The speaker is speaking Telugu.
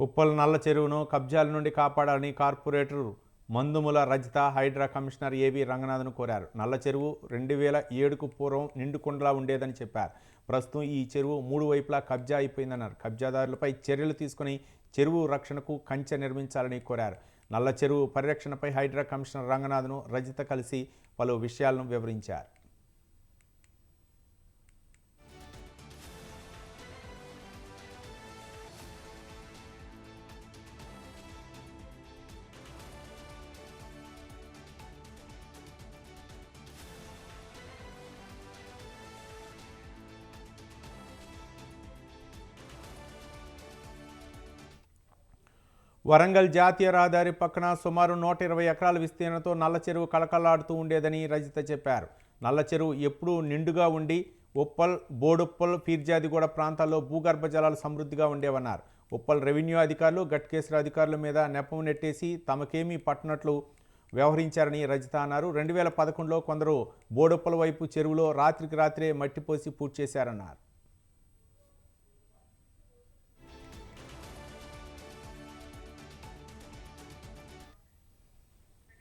ఉప్పల్ నల్ల చెరువును కబ్జాల నుండి కాపాడాలని corporator Mandumula Rajitha Hydraa commissioner A V Ranganathan కోరారు. నల్ల చెరువు రెండు వేల ఏడుకు పూర్వం నిండుకుండలా ఉండేదని చెప్పారు. ప్రస్తుతం ఈ చెరువు మూడు వైపులా కబ్జా అయిపోయిందన్నారు. కబ్జాదారులపై చర్యలు తీసుకుని చెరువు రక్షణకు కంచె నిర్మించాలని కోరారు. నల్ల చెరువు పరిరక్షణపై హైడ్రా కమిషనర్ రంగనాథ్ను రజిత కలిసి పలు విషయాలను వివరించారు. వరంగల్ జాతీయ రహదారి పక్కన సుమారు నూట ఇరవై ఎకరాల విస్తీర్ణంతో నల్ల చెరువు కళకళలాడుతూ ఉండేదని రజిత చెప్పారు. నల్ల చెరువు ఎప్పుడూ నిండుగా ఉండి ఉప్పల్ బోడుప్పల్ పీర్జాదిగూడ ప్రాంతాల్లో భూగర్భ జలాలు సమృద్ధిగా ఉండేవన్నారు. ఉప్పల్ రెవెన్యూ అధికారులు గట్కేశ్వర అధికారుల మీద నెపం నెట్టేసి తమకేమీ పట్టనట్లు వ్యవహరించారని రజిత అన్నారు. రెండు వేల పదకొండులో కొందరు బోడుప్పల వైపు చెరువులో రాత్రికి రాత్రే మట్టిపోసి పూర్తి చేశారన్నారు